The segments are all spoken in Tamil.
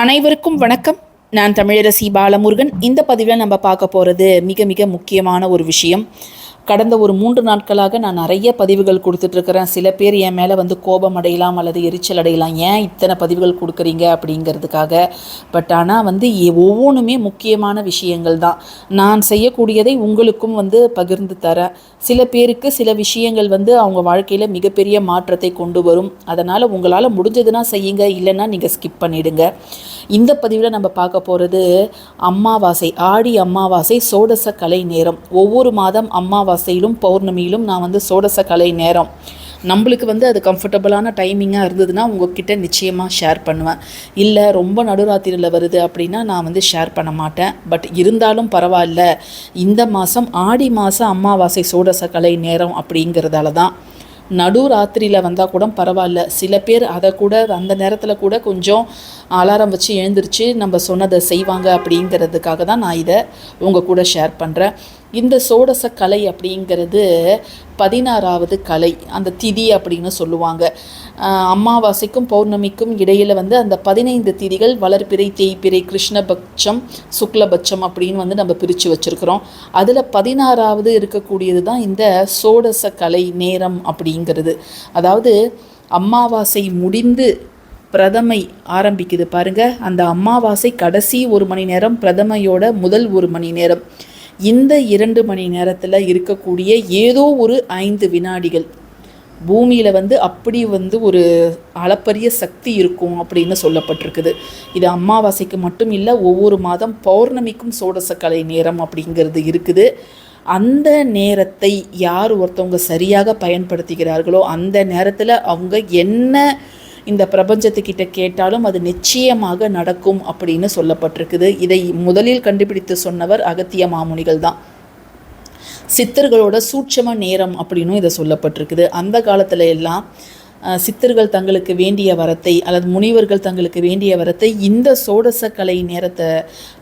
அனைவருக்கும் வணக்கம். நான் தமிழரசி பாலமுருகன். இந்த பதிவில் நம்ம பார்க்க போகிறது மிக மிக முக்கியமான ஒரு விஷயம். கடந்த ஒரு மூன்று நாட்களாக நான் நிறைய பதிவுகள் கொடுத்துட்ருக்கிறேன். சில பேர் என் மேலே வந்து கோபம் அடையலாம் அல்லது எரிச்சல் அடையலாம். ஏன் இத்தனை பதிவுகள் கொடுக்குறீங்க அப்படிங்கிறதுக்காக? பட் ஆனால் வந்து எ- ஒவ்வொன்றுமே முக்கியமான விஷயங்கள் தான். நான் செய்யக்கூடியதை உங்களுக்கும் வந்து பகிர்ந்து தரேன் சில பேருக்கு சில விஷயங்கள் வந்து அவங்க வாழ்க்கையில் மிகப்பெரிய மாற்றத்தை கொண்டு வரும். அதனால் உங்களால் முடிஞ்சதுன்னா செய்யுங்க. இல்லைன்னா நீங்கள் ஸ்கிப் பண்ணிடுங்க. இந்த பதிவில் நம்ம பார்க்க போகிறது அம்மாவாசை ஆடி அம்மாவாசை சோடச கலை நேரம். ஒவ்வொரு மாதம் அம்மாவாசை அமாவாசையிலும் பௌர்ணமியிலும் நான் வந்து சோடச கலை நேரம். நம்மளுக்கு வந்து அது கம்ஃபர்டபுளான டைமிங்காக இருந்ததுன்னா உங்ககிட்ட நிச்சயமாக ஷேர் பண்ணுவேன். இல்லை ரொம்ப நடுராத்திரியில் வருது அப்படின்னா நான் வந்து ஷேர் பண்ண மாட்டேன். பட் இருந்தாலும் பரவாயில்ல. இந்த மாதம் ஆடி மாதம் அமாவாசை சோடச கலை நேரம் அப்படிங்கிறதால தான். நடு ராத்திரியில் வந்தால் கூட பரவாயில்ல. சில பேர் அதை கூட அந்த நேரத்தில் கூட கொஞ்சம் அலாரம் வச்சு எழுந்திரிச்சு நம்ம சொன்னதை செய்வாங்க அப்படிங்கிறதுக்காக தான் நான் இதை உங்கள் கூட ஷேர் பண்ணுறேன் இந்த சோடச கலை அப்படிங்கிறது பதினாறாவது கலை அந்த திதி அப்படின்னு சொல்லுவாங்க. அம்மாவாசைக்கும் அமாவாசைக்கும் பௌர்ணமிக்கும் இடையில் வந்து அந்த பதினைந்து திதிகள் வளர்பிறை தேய்பிறை கிருஷ்ணபட்சம் சுக்லபட்சம் அப்படின்னு வந்து நம்ம பிரித்து வச்சுருக்கிறோம். அதில் பதினாறாவது இருக்கக்கூடியது தான் இந்த சோடச கலை நேரம் அப்படிங்கிறது. அதாவது அமாவாசை முடிந்து பிரதமை ஆரம்பிக்குது பாருங்க. அந்த அமாவாசை கடைசி ஒரு மணி நேரம் பிரதமையோட முதல் ஒரு மணி நேரம். இந்த இரண்டு மணி நேரத்தில் இருக்கக்கூடிய ஏதோ ஒரு ஐந்து வினாடிகள். பூமியில் வந்து அப்படி வந்து ஒரு அளப்பரிய சக்தி இருக்கும் அப்படின்னு சொல்லப்பட்டிருக்குது. இது அமாவாசைக்கு மட்டும் இல்லை ஒவ்வொரு மாதம் பௌர்ணமிக்கும் சோடசக்கலை நேரம் அப்படிங்கிறது இருக்குது. அந்த நேரத்தை யார் ஒருத்தவங்க சரியாக பயன்படுத்துகிறார்களோ அந்த நேரத்தில் அவங்க என்ன இந்த பிரபஞ்சத்துக்கிட்ட கேட்டாலும் அது நிச்சயமாக நடக்கும் அப்படின்னு சொல்லப்பட்டிருக்குது. இதை முதலில் கண்டுபிடித்து சொன்னவர் அகத்திய மாமுனிகள் தான். சித்தர்களோட சூட்சம நேரம் அப்படின்னும் இதை சொல்லப்பட்டிருக்குது. அந்த காலத்தில் எல்லாம் சித்தர்கள் தங்களுக்கு வேண்டிய வரத்தை அல்லது முனிவர்கள் தங்களுக்கு வேண்டிய வரத்தை இந்த சோடச கலை நேரத்தை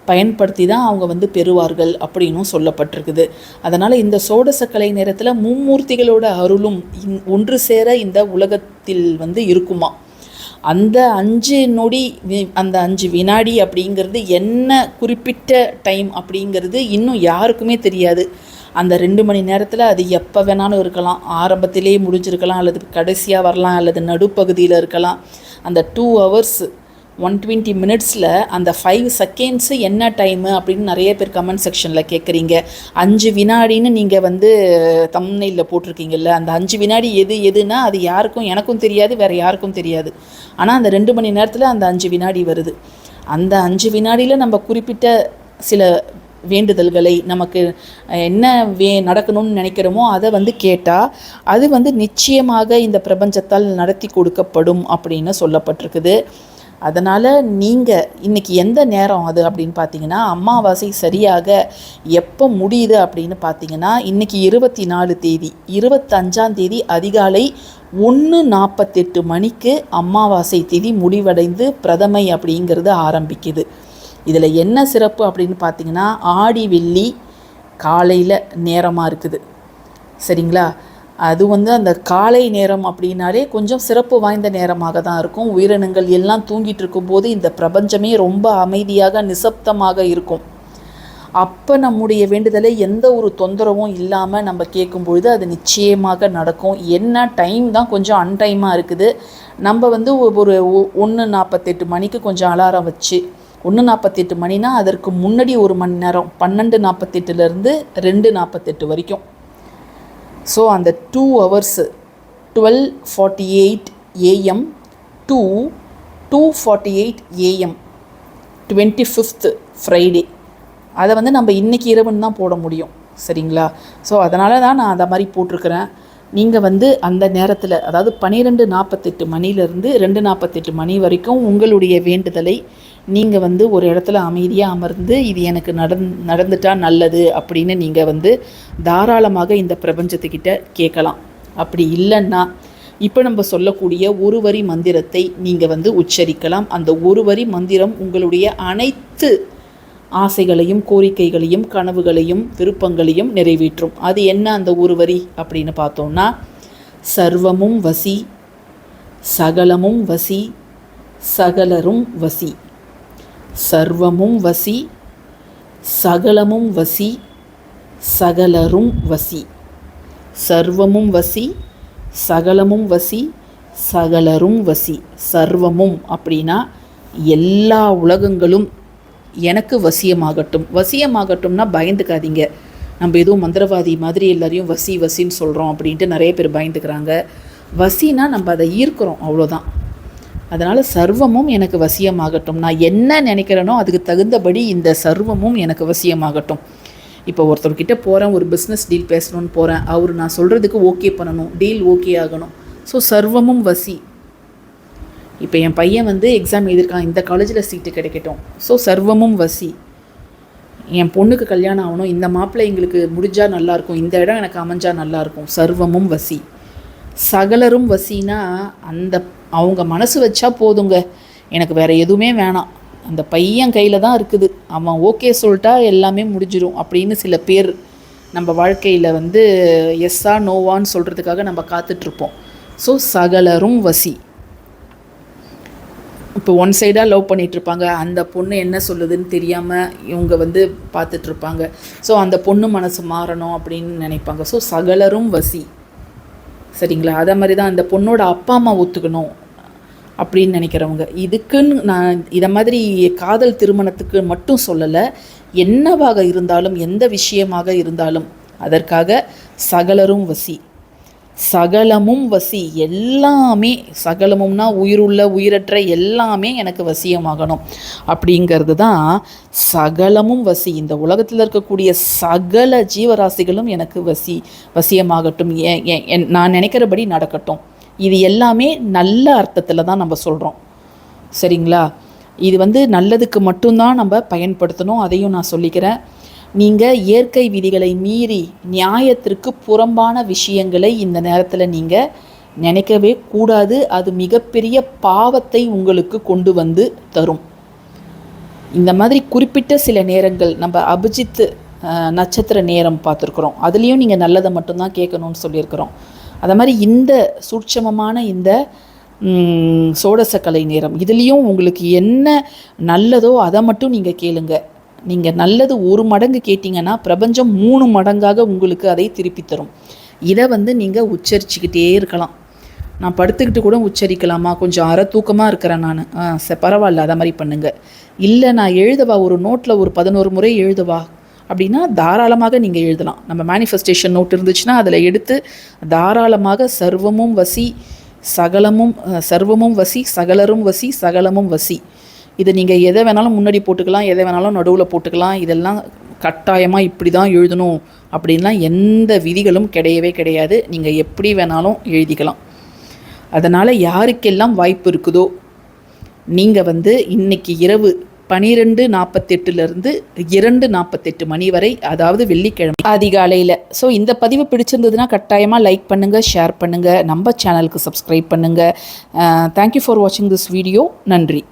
பயன்படுத்தி தான் அவங்க வந்து பெறுவார்கள் அப்படின்னும் சொல்லப்பட்டிருக்குது. அதனால் இந்த சோடச கலை நேரத்தில் மும்மூர்த்திகளோட அருளும் இன்- ஒன்று சேர இந்த உலகத்தில் வந்து இருக்குமா? அந்த அஞ்சு நொடி வி- அந்த அஞ்சு வினாடி அப்படிங்கிறது என்ன குறிப்பிட்ட டைம் அப்படிங்கிறது இன்னும் யாருக்குமே தெரியாது. அந்த ரெண்டு மணி நேரத்தில் அது எப்போ வேணாலும் இருக்கலாம். ஆரம்பத்திலே முடிஞ்சிருக்கலாம் அல்லது கடைசியாக வரலாம் அல்லது நடுப்பகுதியில் இருக்கலாம். அந்த டூ ஹவர்ஸ் ஒன் டுவெண்ட்டி மினிட்ஸில் அந்த ஃபைவ் செகண்ட்ஸு என்ன டைமு அப்படின்னு நிறைய பேர் கமெண்ட் செக்ஷனில் கேட்குறீங்க அஞ்சு வினாடின்னு நீங்கள் வந்து தம்னையில் போட்டிருக்கீங்கல்ல அந்த அஞ்சு வினாடி எது எதுனா அது யாருக்கும் எனக்கும் தெரியாது வேறு யாருக்கும் தெரியாது. ஆனால் அந்த ரெண்டு மணி நேரத்தில் அந்த அஞ்சு வினாடி வருது. அந்த அஞ்சு வினாடியில் நம்ம குறிப்பிட்ட சில வேண்டுதல்களை நமக்கு என்ன வே நடக்கணும்னு நினைக்கிறோமோ அதை வந்து கேட்டால் அது வந்து நிச்சயமாக இந்த பிரபஞ்சத்தால் நடத்தி கொடுக்கப்படும் அப்படின்னு சொல்லப்பட்டிருக்குது. அதனால் நீங்கள் இன்றைக்கி எந்த நேரம் அது அப்படின்னு பார்த்தீங்கன்னா அமாவாசை சரியாக எப்போ முடியுது அப்படின்னு பார்த்தீங்கன்னா இன்னைக்கு இருபத்தி நாலு தேதி இருபத்தஞ்சாம் தேதி அதிகாலை ஒன்று நாற்பத்தெட்டு மணிக்கு அமாவாசை தேதி முடிவடைந்து பிரதமை அப்படிங்கிறது ஆரம்பிக்குது. இதில் என்ன சிறப்பு அப்படின்னு பார்த்தீங்கன்னா ஆடி வெள்ளி காலையில் நேரமாக இருக்குது. சரிங்களா? அது வந்து அந்த காலை நேரம் அப்படின்னாலே கொஞ்சம் சிறப்பு வாய்ந்த நேரமாக தான் இருக்கும். உயிரினங்கள் எல்லாம் தூங்கிட்டு இருக்கும்போது இந்த பிரபஞ்சமே ரொம்ப அமைதியாக நிசப்தமாக இருக்கும். அப்போ நம்முடைய வேண்டுதலை எந்த ஒரு தொந்தரவும் இல்லாமல் நம்ம கேட்கும்பொழுது அது நிச்சயமாக நடக்கும். என்ன டைம் தான் கொஞ்சம் அன்டைமாக இருக்குது. நம்ம வந்து ஒரு ஒன்று நாற்பத்தெட்டு மணிக்கு கொஞ்சம் அலாரம் வச்சு ஒன்று நாற்பத்தெட்டு மணினா அதற்கு முன்னாடி ஒரு மணி நேரம் பன்னெண்டு நாற்பத்தெட்டுலேருந்து ரெண்டு நாற்பத்தெட்டு வரைக்கும். ஸோ அந்த two hours twelve forty eight AM to two forty eight AM twenty fifth Friday அதை வந்து நம்ம இன்றைக்கி இரவுன்னு தான் போட முடியும். சரிங்களா? ஸோ அதனால தான் நான் அதை மாதிரி போட்டிருக்கிறேன். நீங்கள் வந்து அந்த நேரத்தில் அதாவது பன்னிரெண்டு நாற்பத்தெட்டு மணிலேருந்து ரெண்டு நாற்பத்தெட்டு மணி வரைக்கும் உங்களுடைய வேண்டுதலை நீங்கள் வந்து ஒரு இடத்துல அமைதியாக அமர்ந்து இது எனக்கு நடந் நடந்துட்டால் நல்லது அப்படின்னு நீங்கள் வந்து தாராளமாக இந்த பிரபஞ்சத்துக்கிட்ட கேட்கலாம். அப்படி இல்லைன்னா இப்போ நம்ம சொல்லக்கூடிய ஒரு வரி மந்திரத்தை நீங்கள் வந்து உச்சரிக்கலாம். அந்த ஒரு வரி மந்திரம் உங்களுடைய அனைத்து ஆசைகளையும் கோரிக்கைகளையும் கனவுகளையும் விருப்பங்களையும் நிறைவேற்றும். அது என்ன அந்த ஒரு வரி அப்படின்னு பார்த்தோம்னா சர்வமும் வசி சகலமும் வசி சகலரும் வசி. சர்வமும் வசி சகலமும் வசி சகலரும் வசி. சர்வமும் வசி சகலமும் வசி சகலரும் வசி. சர்வமும் அப்படின்னா எல்லா உலகங்களும் எனக்கு வசியமாகட்டும். வசியமாகட்டும்னா பயந்துக்காதீங்க. நம்ம எதுவும் மந்திரவாதி மாதிரி எல்லாரையும் வசி வசின்னு சொல்கிறோம் அப்படின்ட்டு நிறைய பேர் பயந்துக்கிறாங்க. வசினா நம்ம அதை ஈர்க்கிறோம் அவ்வளோதான் அதனால் சர்வமும் எனக்கு வசியமாகட்டும். நான் என்ன நினைக்கிறேனோ அதுக்கு தகுந்தபடி இந்த சர்வமும் எனக்கு வசியமாகட்டும். இப்போ ஒருத்தர்கிட்ட போகிறேன் ஒரு பிஸ்னஸ் டீல் பேசணும்னு போகிறேன் அவர் நான் சொல்கிறதுக்கு ஓகே பண்ணணும் டீல் ஓகே ஆகணும். ஸோ சர்வமும் வசி. இப்போ என் பையன் வந்து எக்ஸாம் எழுதியிருக்கான் இந்த காலேஜில் சீட்டு கிடைக்கட்டும். ஸோ சர்வமும் வசி. என் பொண்ணுக்கு கல்யாணம் ஆகணும் இந்த மாப்பிள்ளை எங்களுக்கு முடிஞ்சால் நல்லாயிருக்கும் இந்த இடம் எனக்கு அமைஞ்சால் நல்லாயிருக்கும். சர்வமும் வசி. சகலரும் வசினா அந்த அவங்க மனசு வச்சா போதுங்க. எனக்கு வேறு எதுவுமே வேணாம். அந்த பையன் கையில் தான் இருக்குது. அவன் ஓகே சொல்லிட்டா எல்லாமே முடிஞ்சிடும் அப்படின்னு சில பேர் நம்ம வாழ்க்கையில் வந்து எஸ்ஸா நோவான்னு சொல்கிறதுக்காக நம்ம காத்துட்ருப்போம். ஸோ சகலரும் வசி. இப்போ ஒன் சைடாக லவ் பண்ணிகிட்ருப்பாங்க அந்த பொண்ணு என்ன சொல்லுதுன்னு தெரியாமல் இவங்க வந்து பார்த்துட்ருப்பாங்க. ஸோ அந்த பொண்ணு மனசு மாறணும் அப்படின்னு நினைப்பாங்க. ஸோ சகலரும் வசி. சரிங்களா? அதே மாதிரி தான் அந்த பொண்ணோட அப்பா அம்மா ஒத்துக்கணும் அப்படின்னு நினைக்கிறவங்க. இதுக்குன்னு நான் இதை மாதிரி காதல் திருமணத்துக்கு மட்டும் சொல்லலை என்னவாக இருந்தாலும் எந்த விஷயமாக இருந்தாலும் அதற்காக சகலரும் வசி. சகலமும் வசி எல்லாமே சகலமும்னா உயிருள்ள உயிரற்ற எல்லாமே எனக்கு வசியமாகணும். அப்படிங்கிறது தான் சகலமும் வசி. இந்த உலகத்தில் இருக்கக்கூடிய சகல ஜீவராசிகளும் எனக்கு வசி வசியமாகட்டும். என் நான் நினைக்கிறபடி நடக்கட்டும். இது எல்லாமே நல்ல அர்த்தத்தில் தான் நம்ம சொல்கிறோம் சரிங்களா? இது வந்து நல்லதுக்கு மட்டும்தான் நம்ம பயன்படுத்தணும். அதையும் நான் சொல்லிக்கிறேன். நீங்கள் இயற்கை விதிகளை மீறி நியாயத்திற்கு புறம்பான விஷயங்களை இந்த நேரத்தில் நீங்கள் நினைக்கவே கூடாது. அது மிகப்பெரிய பாவத்தை உங்களுக்கு கொண்டு வந்து தரும். இந்த மாதிரி குறிப்பிட்ட சில நேரங்கள் நம்ம அபிஜித் நட்சத்திர நேரம் பார்த்துருக்குறோம். அதுலேயும் நீங்கள் நல்லதை மட்டும்தான் கேட்கணும்னு சொல்லியிருக்கிறோம். அதை மாதிரி இந்த சூட்சமமான இந்த சோடசக்கலை நேரம் இதுலேயும் உங்களுக்கு என்ன நல்லதோ அதை மட்டும் நீங்கள் கேளுங்கள் நீங்கள் நல்லது ஒரு மடங்கு கேட்டிங்கன்னா பிரபஞ்சம் மூணு மடங்காக உங்களுக்கு அதை திருப்பி தரும். இதை வந்து நீங்கள் உச்சரிச்சுக்கிட்டே இருக்கலாம். நான் படுத்துக்கிட்டு கூட உச்சரிக்கலாமா? கொஞ்சம் அற தூக்கமாக இருக்கிறேன் நான். ச பரவாயில்ல அதை மாதிரி பண்ணுங்கள் இல்லை நான் எழுதவா? ஒரு நோட்டில் ஒரு பதினோரு முறை எழுதவா? அப்படின்னா தாராளமாக நீங்கள் எழுதலாம். நம்ம மேனிஃபெஸ்டேஷன் நோட் இருந்துச்சுன்னா அதில் எடுத்து தாராளமாக சர்வமும் வசி சகலமும் சர்வமும் வசி சகலரும் வசி சகலமும் வசி. இதை நீங்கள் எதை வேணாலும் முன்னாடி போட்டுக்கலாம் எதை வேணாலும் நடுவில் போட்டுக்கலாம் இதெல்லாம் கட்டாயமாக இப்படி தான் எழுதணும் அப்படின்லாம் எந்த விதிகளும் கிடையவே கிடையாது. நீங்கள் எப்படி வேணாலும் எழுதிக்கலாம். அதனால் யாருக்கெல்லாம் வாய்ப்பு இருக்குதோ நீங்கள் வந்து இன்றைக்கி இரவு பனிரெண்டு நாற்பத்தெட்டுலேருந்து இரண்டு நாற்பத்தெட்டு மணி வரை அதாவது வெள்ளிக்கிழமை அதிகாலையில். ஸோ இந்த பதிவு பிடிச்சிருந்ததுன்னா கட்டாயமாக லைக் பண்ணுங்கள் ஷேர் பண்ணுங்கள் நம்ம சேனலுக்கு சப்ஸ்கிரைப் பண்ணுங்கள் தேங்க்யூ ஃபார் வாட்சிங் திஸ் வீடியோ நன்றி.